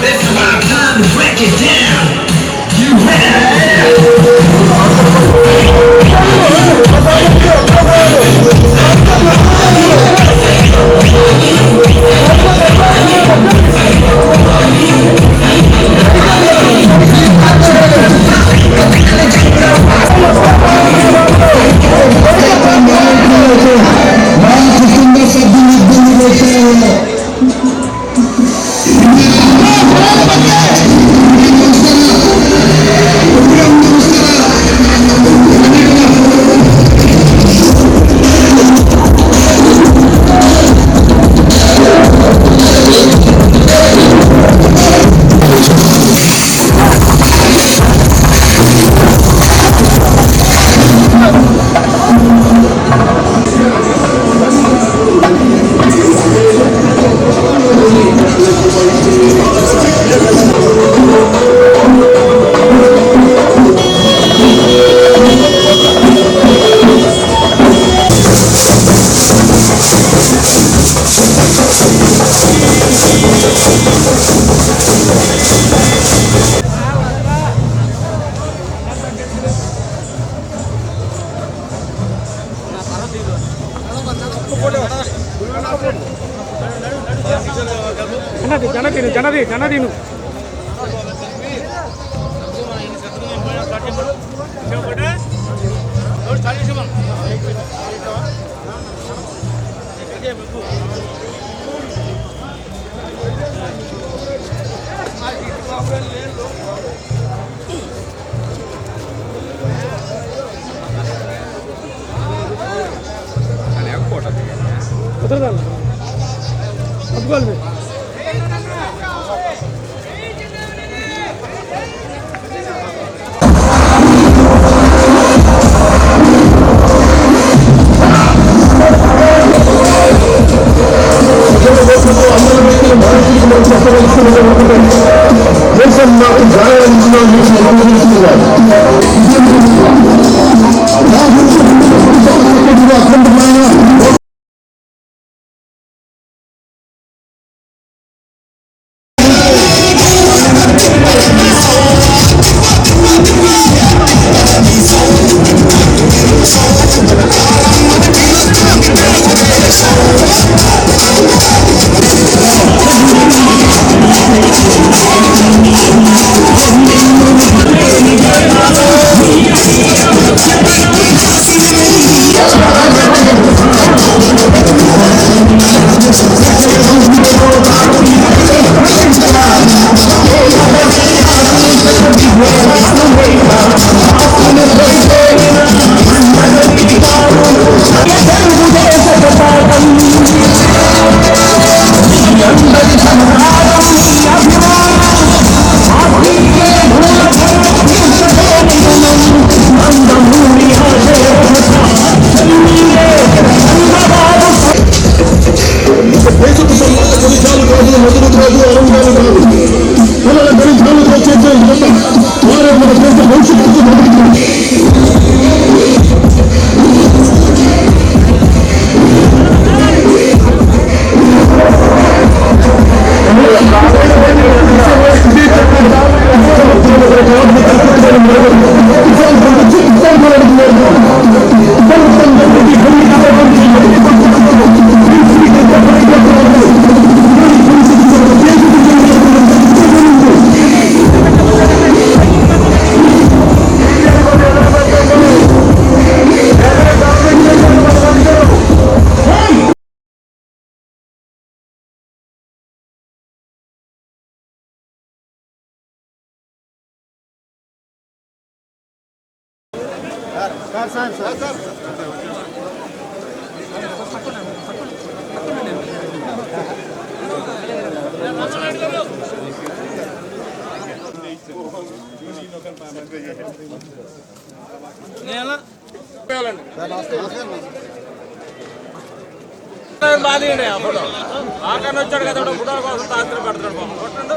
This is my time to break it down. You have it. జనది జనదీను జనది జనదీను. కుదరదాను అబ్బుకోవాలి మీరు దేశం sir sir. Sir నమస్తే. నమస్తే ఆకని వచ్చాడు కదా ఫోటో కోసం తాత్ర పడతాడు పాపం. కొట్టండు.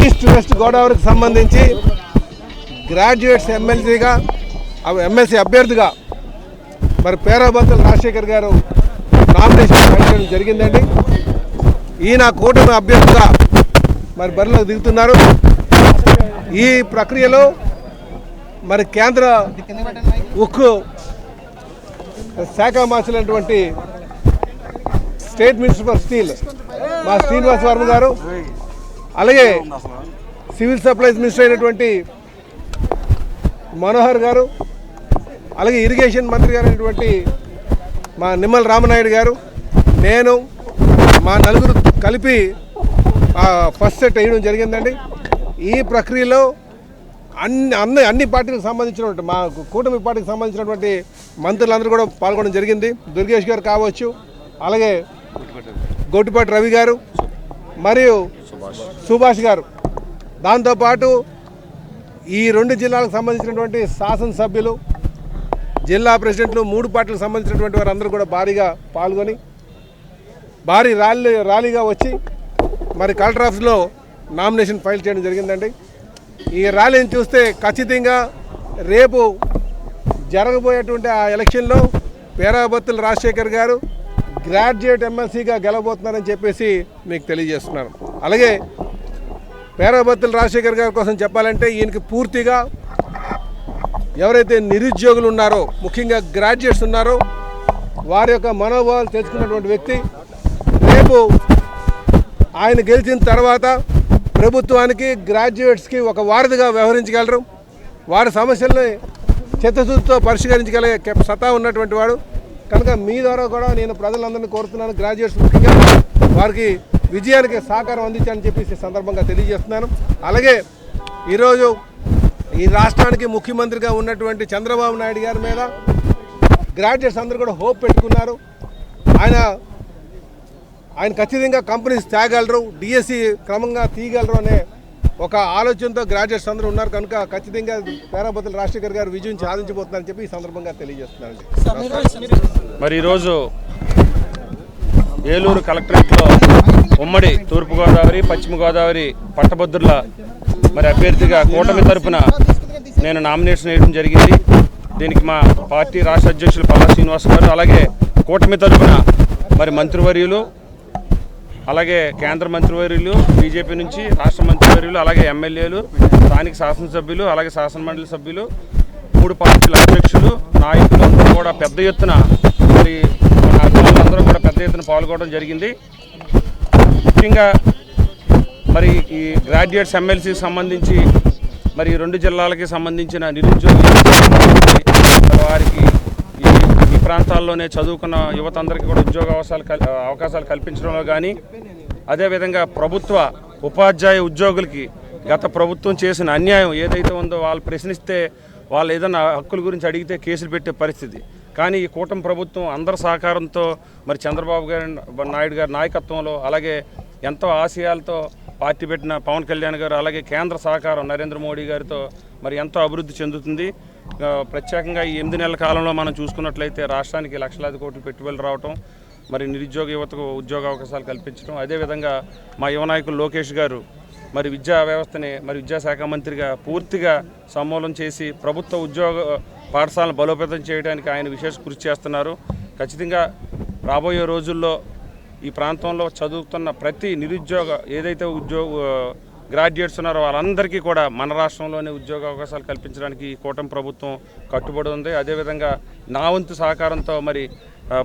ఈస్ట్ వెస్ట్ గోదావరికి సంబంధించి గ్రాడ్యుయేట్స్ ఎమ్మెల్సీగా ఎమ్మెల్సీ అభ్యర్థిగా మరి పేరాబంతుల రాజశేఖర్ గారు నామినేషన్ పెట్టడం జరిగిందండి. ఈయన కూటమి అభ్యర్థిగా మరి బరిలోకి దిగుతున్నారు. ఈ ప్రక్రియలో మరి కేంద్ర ఉక్కు శాఖ మార్చినటువంటి స్టేట్ మినిస్టర్ ఫర్ స్టీల్ మా శ్రీనివాస్ వర్మ గారు అలాగే సివిల్ సప్లైస్ మినిస్టర్ అయినటువంటి మనోహర్ గారు అలాగే ఇరిగేషన్ మంత్రి గారు అయినటువంటి మా నిమ్మల రామనాయుడు గారు నేను మా నలుగురు కలిపి ఫస్ట్ సెట్ వేయడం జరిగిందండి. ఈ ప్రక్రియలో అన్ని అన్ని అన్ని పార్టీలకు సంబంధించినటువంటి మా కూటమి పార్టీకి సంబంధించినటువంటి మంత్రులందరూ కూడా పాల్గొనడం జరిగింది. దుర్గేష్ గారు కావచ్చు అలాగే గొట్టిపాటి రవి గారు మరియు సుభాష్ గారు దాంతోపాటు ఈ రెండు జిల్లాలకు సంబంధించినటువంటి శాసనసభ్యులు జిల్లా ప్రెసిడెంట్లు మూడు పార్టీలకు సంబంధించినటువంటి వారందరూ కూడా భారీగా పాల్గొని భారీ ర్యాలీ ర్యాలీగా వచ్చి మరి కలెక్టర్ ఆఫీస్లో నామినేషన్ ఫైల్ చేయడం జరిగిందండి. ఈ ర్యాలీని చూస్తే ఖచ్చితంగా రేపు జరగబోయేటువంటి ఆ ఎలక్షన్లో పేరాబత్తుల రాజశేఖర్ గారు గ్రాడ్యుయేట్ ఎమ్మెల్సీగా గెలవబోతున్నారని చెప్పేసి మీకు తెలియజేస్తున్నాను. అలాగే పేరాబత్తుల రాజశేఖర్ గారి కోసం చెప్పాలంటే ఈయనకి పూర్తిగా ఎవరైతే నిరుద్యోగులు ఉన్నారో ముఖ్యంగా గ్రాడ్యుయేట్స్ ఉన్నారో వారి యొక్క మనోభావాలు తెచ్చుకున్నటువంటి వ్యక్తి రేపు ఆయన గెలిచిన తర్వాత ప్రభుత్వానికి గ్రాడ్యుయేట్స్కి ఒక వారధిగా వ్యవహరించగలరు. వారి సమస్యల్ని చిత్తశుద్ధితో పరిష్కరించగలిగే సత్తా ఉన్నటువంటి వాడు. కనుక మీ ద్వారా కూడా నేను ప్రజలందరినీ కోరుతున్నాను. గ్రాడ్యుయేట్స్ ముఖ్యంగా వారికి విజయానికి సహకారం అందించాలని చెప్పేసి ఈ సందర్భంగా తెలియజేస్తున్నాను. అలాగే ఈరోజు ఈ రాష్ట్రానికి ముఖ్యమంత్రిగా ఉన్నటువంటి చంద్రబాబు నాయుడు గారి మీద గ్రాడ్యుయేట్స్ అందరూ కూడా హోప్ పెట్టుకున్నారు. ఆయన ఆయన ఖచ్చితంగా కంపెనీస్ తేగలరు డిఎస్సి క్రమంగా తీయగలరు అనే ఒక ఆలోచనతో గ్రాడ్యుయేట్స్ అందరూ ఉన్నారు. కనుక ఖచ్చితంగా పేరాపతుల రాజశేఖర్ గారు విజయం సాధించబోతున్నారని చెప్పి ఈ సందర్భంగా తెలియజేస్తున్నానండి మరి ఈరోజు ఏలూరు కలెక్టరేట్లో ఉమ్మడి తూర్పుగోదావరి పశ్చిమ గోదావరి పట్టభద్రుల మరి అభ్యర్థిగా కూటమి తరపున నేను నామినేషన్ వేయడం జరిగింది. దీనికి మా పార్టీ రాష్ట్ర అధ్యక్షులు పల్లా శ్రీనివాస్ గారు అలాగే కూటమి తరపున మరి మంత్రివర్యులు అలాగే కేంద్ర మంత్రివర్యులు బీజేపీ నుంచి రాష్ట్ర మంత్రివర్యులు అలాగే ఎమ్మెల్యేలు స్థానిక శాసనసభ్యులు అలాగే శాసనమండలి సభ్యులు మూడు పార్టీల అధ్యక్షులు నాయకులు కూడా పెద్ద ఎత్తున మరి అందరూ కూడా పెద్ద ఎత్తున పాల్గొనడం జరిగింది. ముఖ్యంగా మరి ఈ గ్రాడ్యుయేట్స్ ఎమ్మెల్సీకి సంబంధించి మరి రెండు జిల్లాలకి సంబంధించిన నిరుద్యోగులు వారికి ఈ ప్రాంతాల్లోనే చదువుకున్న యువత అందరికీ కూడా ఉద్యోగ అవకాశాలు కల్- అవకాశాలు కల్పించడంలో కానీ అదేవిధంగా ప్రభుత్వ ఉపాధ్యాయ ఉద్యోగులకి గత ప్రభుత్వం చేసిన అన్యాయం ఏదైతే ఉందో వాళ్ళు ప్రశ్నిస్తే వాళ్ళు ఏదైనా హక్కుల గురించి అడిగితే కేసులు పెట్టే పరిస్థితి. కానీ ఈ కూటమి ప్రభుత్వం అందరి సహకారంతో మరి చంద్రబాబు గారి నాయుడు గారి నాయకత్వంలో అలాగే ఎంతో ఆశయాలతో పార్టీ పెట్టిన పవన్ కళ్యాణ్ గారు అలాగే కేంద్ర సహకారం నరేంద్ర మోడీ గారితో మరి ఎంతో అభివృద్ధి చెందుతుంది. ప్రత్యేకంగా ఈ ఎనిమిది నెలల కాలంలో మనం చూసుకున్నట్లయితే రాష్ట్రానికి లక్షలాది కోట్లు పెట్టుబడులు రావటం మరి నిరుద్యోగ యువతకు ఉద్యోగ అవకాశాలు కల్పించడం అదేవిధంగా మా యువ నాయకులు లోకేష్ గారు మరి విద్యా వ్యవస్థని మరి విద్యాశాఖ మంత్రిగా పూర్తిగా సమూలం చేసి ప్రభుత్వ ఉద్యోగ పాఠశాలను బలోపేతం చేయడానికి ఆయన విశేష కృషి చేస్తున్నారు. ఖచ్చితంగా రాబోయే రోజుల్లో ఈ ప్రాంతంలో చదువుతున్న ప్రతి నిరుద్యోగ ఏదైతే ఉద్యోగ గ్రాడ్యుయేట్స్ ఉన్నారో వాళ్ళందరికీ కూడా మన రాష్ట్రంలోనే ఉద్యోగ అవకాశాలు కల్పించడానికి ఈ కూటమి ప్రభుత్వం కట్టుబడి ఉంది. అదేవిధంగా నా వంతు సహకారంతో మరి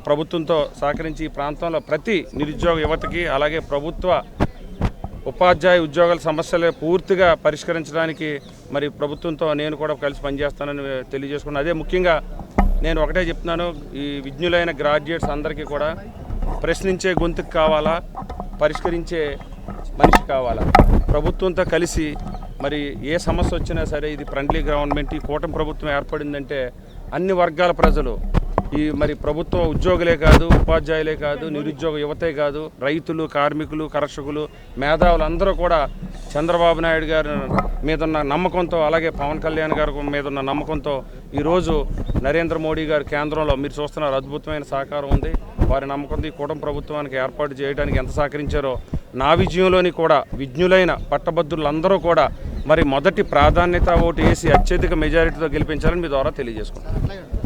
ప్రభుత్వంతో సహకరించి ఈ ప్రాంతంలో ప్రతి నిరుద్యోగ యువతకి అలాగే ప్రభుత్వ ఉపాధ్యాయ ఉద్యోగాల సమస్యలు పూర్తిగా పరిష్కరించడానికి మరి ప్రభుత్వంతో నేను కూడా కలిసి పనిచేస్తానని తెలియజేసుకున్నాను. అదే ముఖ్యంగా నేను ఒకటే చెప్తున్నాను ఈ విజ్ఞులైన గ్రాడ్యుయేట్స్ అందరికీ కూడా ప్రశ్నించే గొంతుకు కావాలా? పరిష్కరించే మనిషి కావాలా? ప్రభుత్వంతో కలిసి మరి ఏ సమస్య వచ్చినా సరే ఇది ఫ్రెండ్లీ గవర్నమెంట్. ఈ కూటమి ప్రభుత్వం ఏర్పడిందంటే అన్ని వర్గాల ప్రజలు. ఈ మరి ప్రభుత్వ ఉద్యోగులే కాదు ఉపాధ్యాయులే కాదు నిరుద్యోగ యువతే కాదు రైతులు కార్మికులు కర్షకులు మేధావులు అందరూ కూడా చంద్రబాబు నాయుడు గారి మీద ఉన్న నమ్మకంతో అలాగే పవన్ కళ్యాణ్ గారి మీద ఉన్న నమ్మకంతో ఈరోజు నరేంద్ర మోడీ గారు కేంద్రంలో మీరు చూస్తున్నారు అద్భుతమైన సహకారం ఉంది. వారి నమ్మకంతో ఈ కూటమి ప్రభుత్వానికి ఏర్పాటు చేయడానికి ఎంత సహకరించారో నా విజయంలోని కూడా విజ్ఞులైన పట్టభద్రులందరూ కూడా మరి మొదటి ప్రాధాన్యత ఓటు వేసి అత్యధిక మెజారిటీతో గెలిపించాలని మీ ద్వారా తెలియజేసుకుంటాను